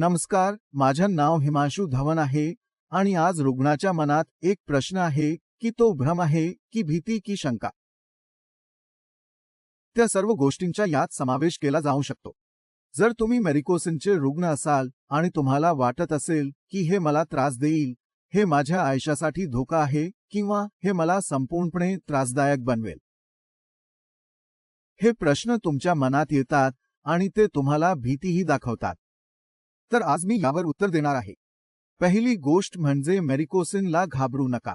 नमस्कार माझं नाव हिमांशू धवन आहे आणि आज रुग्णाच्या मनात एक प्रश्न आहे की तो भ्रम आहे की भीती की शंका. त्या सर्व गोष्टींचा यात समावेश केला जाऊ शकतो. जर तुम्ही मेरिकोसिनचे रुग्ण असाल आणि तुम्हाला वाटत असेल की हे मला त्रास देईल हे माझ्या आयुष्यासाठी धोका आहे किंवा हे मला संपूर्णपणे त्रासदायक बनवेल. हे प्रश्न तुमच्या मनात येतात आणि ते तुम्हाला भीतीही दाखवतात. तर आज मी यावर उत्तर देणार आहे. पहिली गोष्ट म्हणजे मेरिकोसिनला घाबरू नका.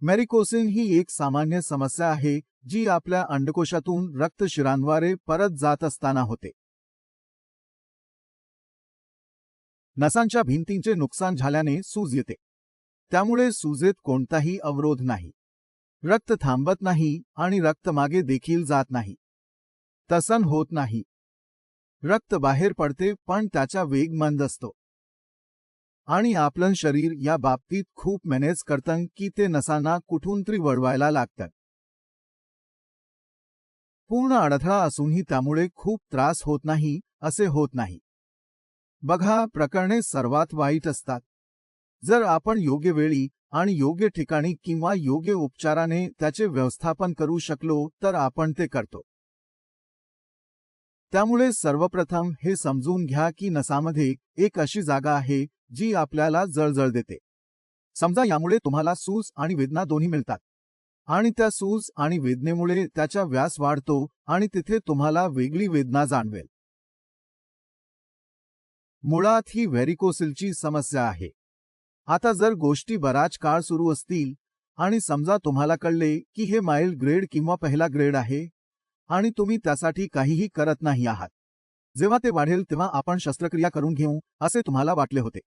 मेरिकोसिन ही एक सामान्य समस्या आहे जी आपल्या अंडकोशातून रक्तशिरांद्वारे परत जात असताना होते. नसांच्या भिंतींचे नुकसान झाल्याने सूज येते. त्यामुळे सूजेत कोणताही अवरोध नाही. रक्त थांबत नाही आणि रक्त मागे देखील जात नाही. तसन होत नाही. रक्त बाहेर पडते पण त्याचा वेग मंद असतो. आणि आपलं शरीर या बाबतीत खूप मॅनेज करतं की ते नसांना कुठून तरी वळवायला लागतात पूर्ण अडथळा असूनही त्यामुळे खूप त्रास होत नाही असे होत नाही. बघा प्रकरणे सर्वात वाईट असतात. जर आपण योग्य वेळी आणि योग्य ठिकाणी किंवा योग्य उपचाराने त्याचे व्यवस्थापन करू शकलो तर आपण ते करतो. त्यामुळे सर्वप्रथम हे समजून घ्या की नसामध्ये एक अशी जागा आहे जी आपल्याला जळजळ देते. समजा यामुळे तुम्हाला सूज आणि वेदना दोन्ही मिळतात. आणि त्या सूज आणि वेदनेमुळे त्याचा व्यास वाढतो आणि तिथे तुम्हाला वेगळी वेदना जाणवेल. मुळात ही व्हेरिकोसिलची समस्या आहे. आता जर गोष्टी बराच काळ सुरू असतील आणि समजा तुम्हाला कळले की हे माइल्ड ग्रेड किंवा पहिला ग्रेड आहे आणि तुम्ही त्यासाठी काहीही करत नाही आहात. जेव्हा ते वाढेल तेव्हा आपण शस्त्रक्रिया करून घेऊ असे तुम्हाला वाटले होते.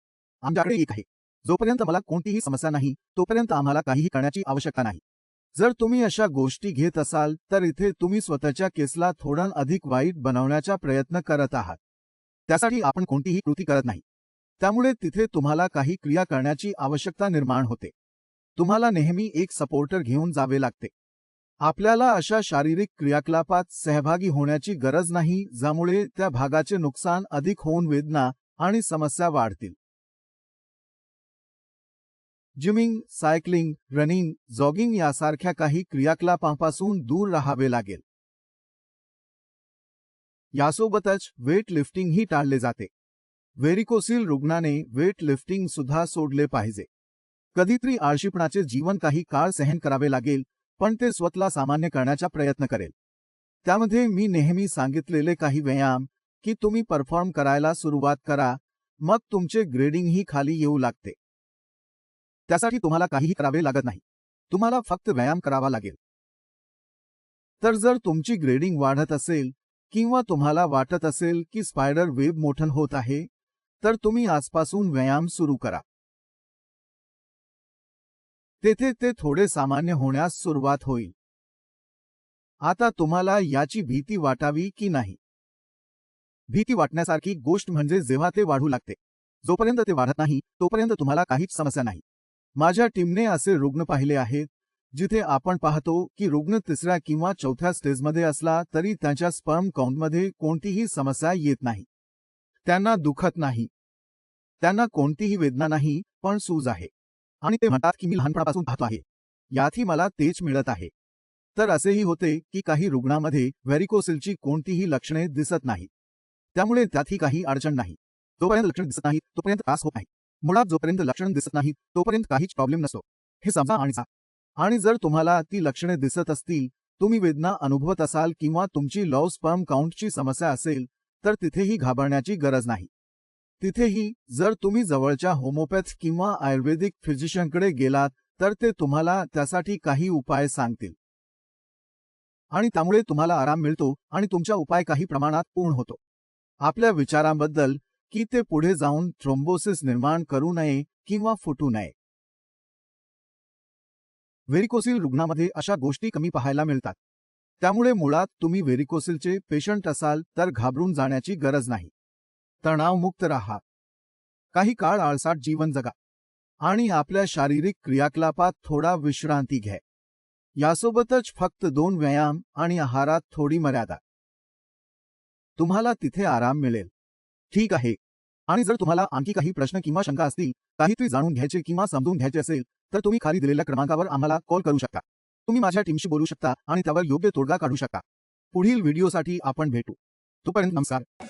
आमच्याकडे एक आहे. जोपर्यंत मला कोणतीही समस्या नाही तोपर्यंत आम्हाला काहीही करण्याची आवश्यकता नाही. जर तुम्ही अशा गोष्टी घेत असाल तर इथे तुम्ही स्वतःच्या केसला थोडा अधिक वाईट बनवण्याचा प्रयत्न करत आहात. त्यासाठी आपण कोणतीही कृती करत नाही. त्यामुळे तिथे तुम्हाला काही क्रिया करण्याची आवश्यकता निर्माण होते. तुम्हाला नेहमी एक सपोर्टर घेऊन जावे लागते. आपल्याला अशा शारीरिक क्रियाकलापात सहभागी होण्याची गरज नाही ज्यामुळे त्या भागाचे नुकसान अधिक होऊन वेदना आणि समस्या वाढतील. जिमिंग सायकलिंग रनिंग जॉगिंग यासारख्या काही क्रियाकलापांपासून दूर राहावे लागेल. यासोबतच वेट लिफ्टिंगही टाळले जाते. व्हेरिकोसिल रुग्णाने वेट लिफ्टिंग सुद्धा सोडले पाहिजे. कधीतरी आळशीपणाचे जीवन काही काळ सहन करावे लागेल पण ते स्वतःला सामान्य करण्याचा प्रयत्न करेल. त्यामध्ये मी नेहमी सांगितलेले काही व्यायाम की तुम्ही परफॉर्म करायला सुरुवात करा मग तुमचे ग्रेडिंगही खाली येऊ लागते. त्यासाठी तुम्हाला काहीही करावे लागत नाही. तुम्हाला फक्त व्यायाम करावा लागेल. तर जर तुमची ग्रेडिंग वाढत असेल किंवा तुम्हाला वाटत असेल की स्पायडर वेब मोठन होत आहे तर तुम्ही आजपासून व्यायाम सुरू करा. तेथे ते थोडे सामान्य होण्यास सुरुवात होईल. आता तुम्हाला याची भीती वाटावी की नाही? भीती वाटण्यासारखी गोष्ट म्हणजे जेव्हा ते वाढू लागते जोपर्यंत ते वाढत नाही तोपर्यंत तुम्हाला काहीच समस्या नाही. माझ्या टीमने असे रुग्ण पाहिले आहेत जिथे आपण पाहतो की रुग्ण तिसऱ्या किंवा चौथ्या स्टेजमध्ये असला तरी त्यांच्या स्पर्म काउंटमध्ये कोणतीही समस्या येत नाही. त्यांना दुखत नाही. त्यांना कोणतीही वेदना नाही पण सूज आहे. आणि ते म्हणतात की मी लहानपणापासून पाहतो आहे. यातही मला तेच मिळत आहे. तर असेही होते की काही रुग्णामध्ये व्हेरिकोसिलची कोणतीही लक्षणे दिसत नाहीत. त्यामुळे त्यातही काही अडचण नाही. जोपर्यंत लक्षण दिसत नाही तोपर्यंत त्रास होत नाही. मुळात जोपर्यंत लक्षण दिसत नाही तोपर्यंत काहीच प्रॉब्लेम नसतो. हे समजा आणि आणि जर तुम्हाला ती लक्षणे दिसत असतील तुम्ही वेदना अनुभवत असाल किंवा तुमची लव स्पर्म काउंटची समस्या असेल तर तिथेही घाबरण्याची गरज नाही. तिथेही जर तुम्ही जवळच्या होमोपॅथ किंवा आयुर्वेदिक फिजिशियनकडे गेलात तर ते तुम्हाला त्यासाठी काही उपाय सांगतील. आणि त्यामुळे तुम्हाला आराम मिळतो आणि तुमचा उपाय काही प्रमाणात पूर्ण होतो. आपल्या विचारांबद्दल की ते पुढे जाऊन थ्रोम्बोसिस निर्माण करू नये किंवा फुटू नये. व्हेरिकोसिल रुग्णामध्ये अशा गोष्टी कमी पाहायला मिळतात. त्यामुळे मुळात तुम्ही व्हेरिकोसिलचे पेशंट असाल तर घाबरून जाण्याची गरज नाही. तणावमुक्त राहा. काही काळ आळसाट जीवन जगा आणि आपल्या शारीरिक क्रियाकलापात थोडा विश्रांती घ्या. यासोबतच फक्त दोन व्यायाम आणि आहारात थोडी मर्यादा. तुम्हाला तिथे आराम मिळेल. ठीक आहे. आणि जर तुम्हाला आणखी काही प्रश्न किंवा शंका असतील काहीतरी जाणून घ्यायचे किंवा समजून घ्यायचे असेल तर तुम्ही खाली दिलेल्या क्रमांकावर आम्हाला कॉल करू शकता. तुम्ही माझ्या टीमशी बोलू शकता आणि त्यावर योग्य तोडगा काढू शकता. पुढील व्हिडिओसाठी आपण भेटू. तोपर्यंत नमस्कार.